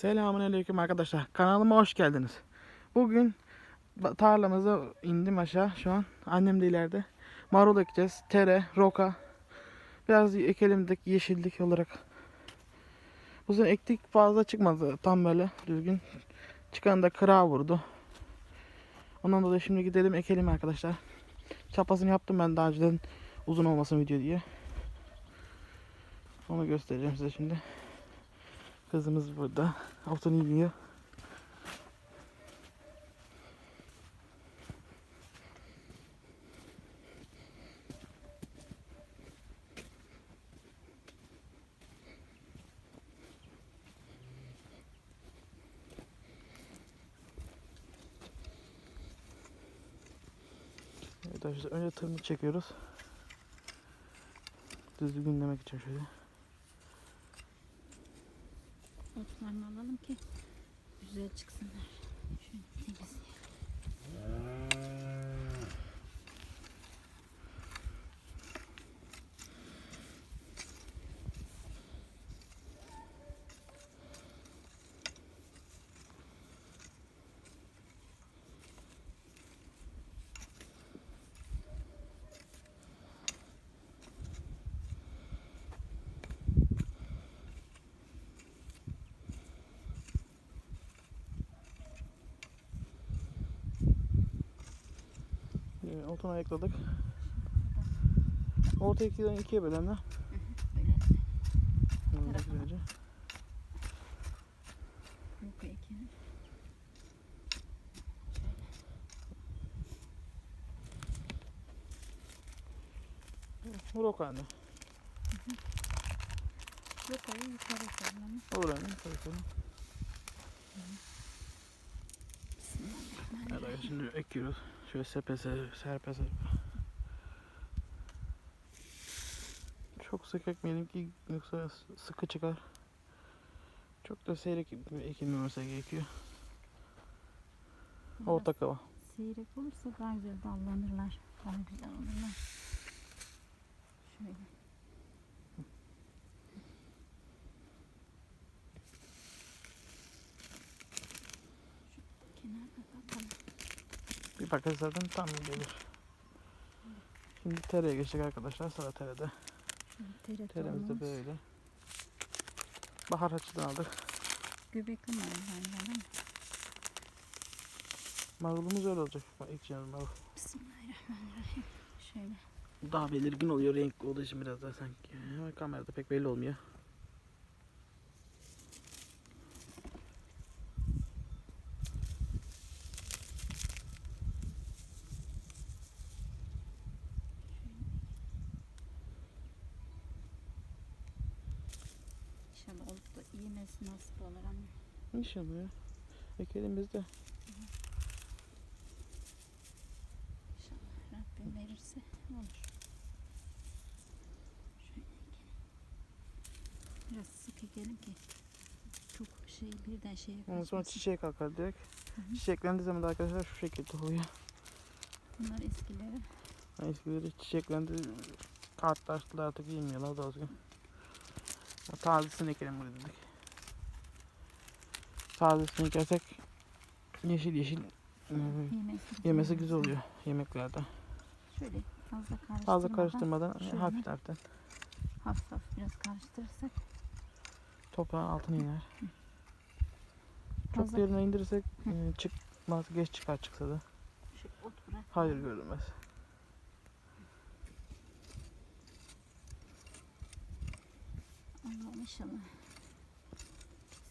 Selamünaleyküm arkadaşlar. Kanalıma hoş geldiniz. Bugün tarlamıza indim aşağı şu an. Annem de ileride. Marul ekeceğiz. Tere, roka. Biraz ekelim dedik yeşillik olarak. Bu sene ektik fazla çıkmadı tam böyle düzgün. Çıkan da kıra vurdu. Ondan dolayı şimdi gidelim ekelim arkadaşlar. Çapasını yaptım ben daha önceden uzun olmasın video diye. Onu göstereceğim size şimdi. Kızımız burada. Otunu yiyor. Arkadaşlar önce tırmık çekiyoruz. Düzgünlemek için şöyle. Ki güzel çıksınlar. Şöyle temizleyelim. Evet, otunu ayıkladık. Orta ikiden ikiye bölen de. Böyle Böyle Tarafa. güzelce. yok ekelim. Vur o kanı. Yok ayı yukarı sallanır. Vur anne. Koyalım. Evet arkadaşlar, şimdi ekiyoruz. Şöyle sepe serpe serpe serpe. Çok sık ekmeyelim ki yoksa sıkı çıkar. Çok da seyrek ekilmemesi gerekiyor. Orta kava. Seyrek olursa daha güzel dallanırlar. Daha güzel olurlar. Şöyle. Şu kenarda bakalım. Bir paket zaten tam gelir. Şimdi tereye geçecek arkadaşlar. Sıra terede. Tere Teremiz de böyle. Bahar açıdan aldık. Göbekli değil mi? Marulumuz öyle olacak. Bak ilk canım marul. Bismillahirrahmanirrahim. Şöyle. Daha belirgin oluyor renk olduğu için biraz daha sanki. Kamerada pek belli olmuyor. İnşallah olup da yemesi nasip olur ama. İnşallah ya. Ekelim biz de. İnşallah Rabbim verirse olur. Şöyle. Biraz sık ekelim ki çok şey birden şeye Ondan sonra kaçmasın. çiçeğe kalkar direkt. Hı hı. Çiçeklendiği zaman da arkadaşlar şu şekilde oluyor. Bunlar eskileri. Yani eskileri çiçeklendi. Kartlaştılar artık yemiyorlar da düzgün. Tazesini ekelim buraya dedik. Tazesini ekersek yeşil yeşil e, Yemesi, yemesi güzel oluyor yemeklerde. Şöyle fazla karıştırmadan, Fazla karıştırmadan şöyle. hafif hafiften hafif hafif biraz karıştırırsak toprağın altına iner. Çok fazla derine indirirsek e, çıkmaz geç çıkar çıksa da. bırak. Hayır görülmez. Allah inşallah.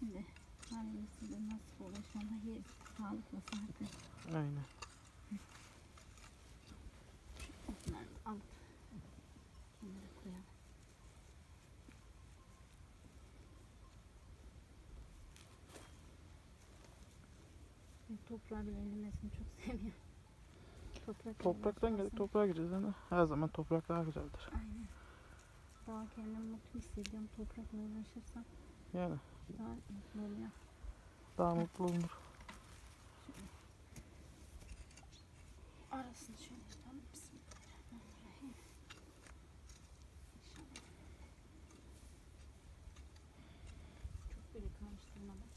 Şimdi halimizi de nasip olur. İnşallah yer sağlıkla sıhhatle. Aynen. Otlarını alıp kenara koyalım. Ben toprağı bile ellemesini çok sevmiyorum. Toprak Topraktan geldik toprağa gireceğiz ama her zaman toprak daha güzeldir. Aynen. Daha kendimi mutlu hissediyorum. Toprakla uğraşırsam Yani daha mutlu oluyor. daha mutlu olunur. Arasını şöyle yapalım. Bismillahirrahmanirrahim. Çok böyle karıştırmadan.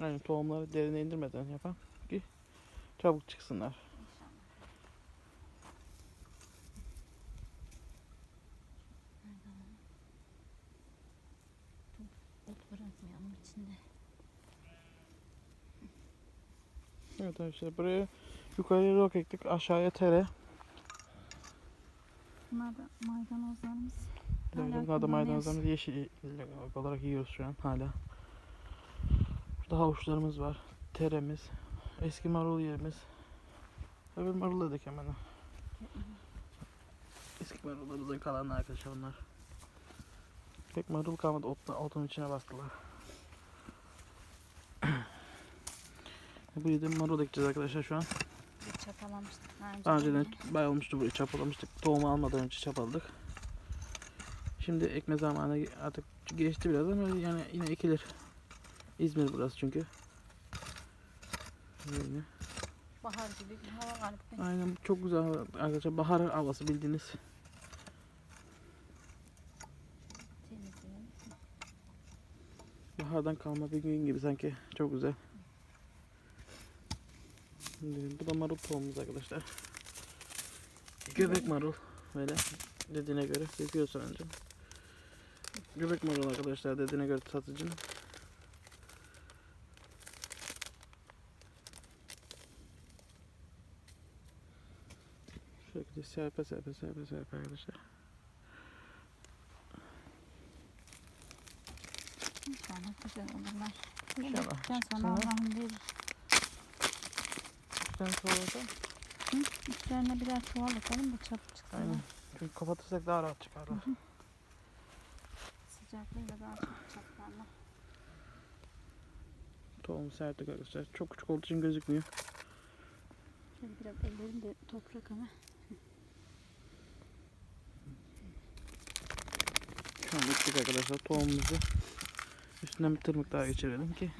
Yani tohumları derine indirmeden yapan ki çabuk çıksınlar. İnşallah. Nerede alalım? Çok ot bırakmayalım içinde. Evet arkadaşlar buraya yukarıya rok ektik aşağıya tere. Bunlar da maydanozlarımız. Hala bunlar da maydanozlarımız yeşil olarak yiyoruz şu an hala. Burada havuçlarımız var. Teremiz. Eski marul yerimiz. Öbür marul dedik hemen. Eski marullarımızın kalanı arkadaşlar onlar. Pek marul kalmadı. Ot, otun içine bastılar. Buraya da marul ekeceğiz arkadaşlar şu an. Bir çapalamıştık daha önce. Daha önceden bayağı olmuştu burayı çapalamıştık. Tohumu almadan önce çapaladık. Şimdi ekme zamanı artık geçti biraz ama yani yine ekilir. İzmir burası çünkü. Böyle. Bahar gibi bir hava var. Aynen çok güzel arkadaşlar. Bahar havası bildiğiniz. Bahardan kalma bir gün gibi sanki. Çok güzel. Şimdi bu da marul tohumumuz arkadaşlar. Göbek marul. Böyle dediğine göre yapıyorsun önce. Göbek marul arkadaşlar dediğine göre satıcının. Şekilde serpe serpe serpe serpe arkadaşlar. İnşallah güzel olurlar. İnşallah. Sonra Sonra- Allah'ım verir. Sonra da Hı? Üstlerine birer çuval atalım da çabuk çıksın. aynen. Çünkü kapatırsak daha rahat çıkarlar. Sıcaklığıyla daha çok çatlarlar. Tohum sertlik arkadaşlar. Çok küçük olduğu için gözükmüyor. Şöyle biraz ellerim de toprak ama. Şu an bittik arkadaşlar. Tohumumuzu üstünden bir tırmık daha geçirelim ki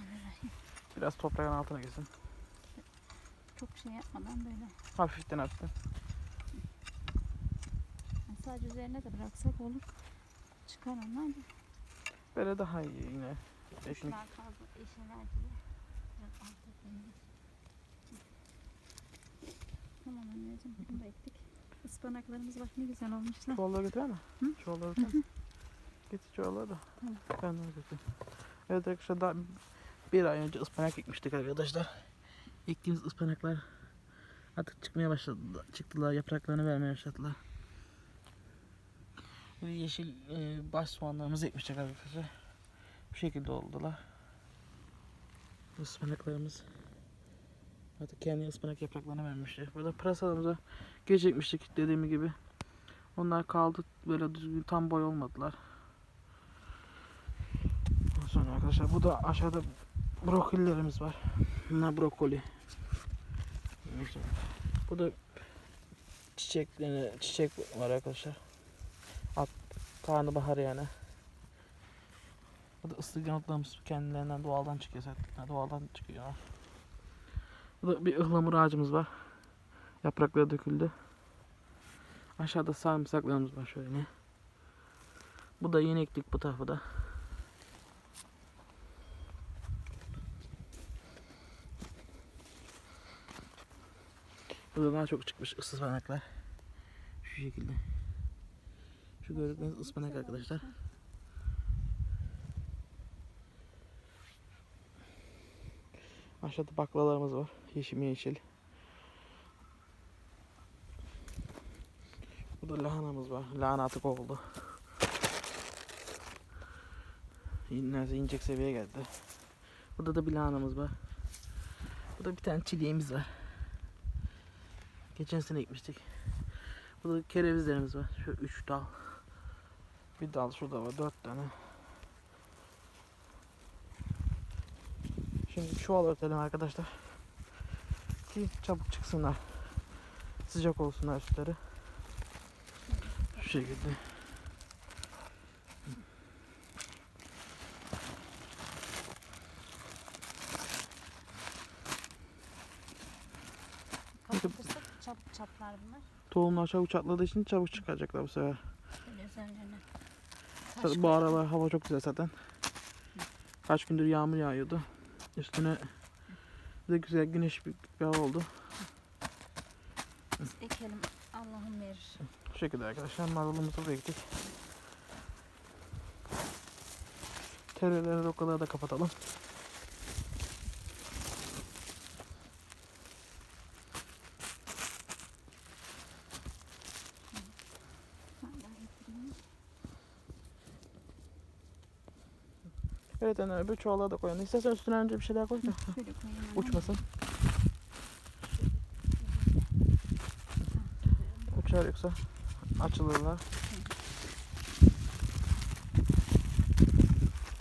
biraz toprağın altına gitsin. Çok şey yapmadan böyle. Hafiften hafiften. Yani sadece üzerine de bıraksak olur. Çıkar onlar da. Böyle daha iyi yine. Ekmek. Fazla eşeler. Biraz etmemiz. Tamam anneciğim bunu da ektik. Ispanaklarımız bak ne güzel olmuşlar. Çuvalları götürer mi? Hı? Çuvalları götür. Getir çuvalları da. Tamam. Ben de götüreyim. Evet arkadaşlar daha bir ay önce ıspanak ekmiştik arkadaşlar. Ektiğimiz ıspanaklar artık çıkmaya başladı. Çıktılar yapraklarını vermeye başladılar. Böyle yeşil e, baş soğanlarımızı ekmiştik arkadaşlar. Bu şekilde oldular. Bu ıspanaklarımız artık kendi ıspanak yapraklarını vermişti. Burada pırasalarımıza geç ekmiştik dediğim gibi. Onlar kaldı böyle düzgün tam boy olmadılar. Ondan sonra arkadaşlar bu da aşağıda brokolilerimiz var. Bunlar brokoli. Bu da çiçeklerine çiçek var arkadaşlar. At karnabahar yani. Bu da ıslık yanıtlarımız kendilerinden doğaldan çıkıyor zaten. Doğaldan çıkıyor. Bu da bir ıhlamur ağacımız var. Yaprakları döküldü. Aşağıda sarımsaklarımız var şöyle. Bu da yeni ektik bu tarafı da. Burada daha çok çıkmış ıspanaklar. Şu şekilde. Şu gördüğünüz ıspanak arkadaşlar. Aşağıda baklalarımız var. Yeşil yeşil. Burada lahanamız var. Lahana atık oldu. Neredeyse inecek seviyeye geldi. Burada da bir lahanamız var. Burada bir tane çileğimiz var. Geçen sene ekmiştik. Burada kerevizlerimiz var. Şu üç dal. Bir dal şurada var. Dört tane. Şimdi çuval örtelim arkadaşlar. Ki çabuk çıksınlar. Sıcak olsunlar üstleri. Şu şekilde. Kapatırsak çabuk çatlar bunlar. Tohumlar çabuk çatladığı için çabuk çıkacaklar bu sefer. Şöyle bu aralar hava çok güzel zaten. Kaç gündür yağmur yağıyordu. Üstüne de güzel güneş bir, bir hava oldu. Biz ekelim. Allah'ım verir. Bu şekilde arkadaşlar marulumuzu buraya ektik. Tereleri rokaları da kapatalım. Ben daha getireyim. Evet yani öbür çuvala da koyalım. İstersen üstüne önce bir şey daha koy da uçmasın. Uçar yoksa açılırlar.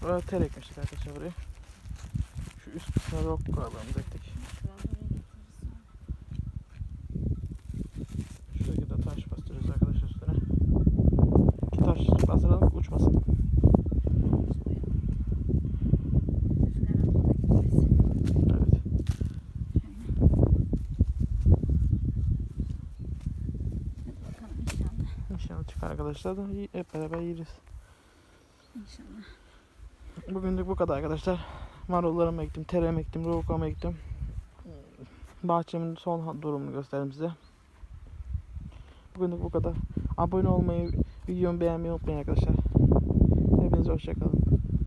Buraya tel ekmiştik arkadaşlar buraya. Şu üst kısmına rock koyalım ektik. Şuraları getiririz sonra. Şu şekilde taş bastırıyoruz arkadaşlar üstüne. İki taş bastıralım uçmasın. Evet. İnşallah çıkar arkadaşlar da hep beraber yeriz. İnşallah. Bugünlük bu kadar arkadaşlar. Marullarımı ektim, terem ektim, rokamı ektim. Bahçemin son durumunu gösterdim size. Bugünlük bu kadar. Abone olmayı, videomu beğenmeyi unutmayın arkadaşlar. Hepinize hoşçakalın.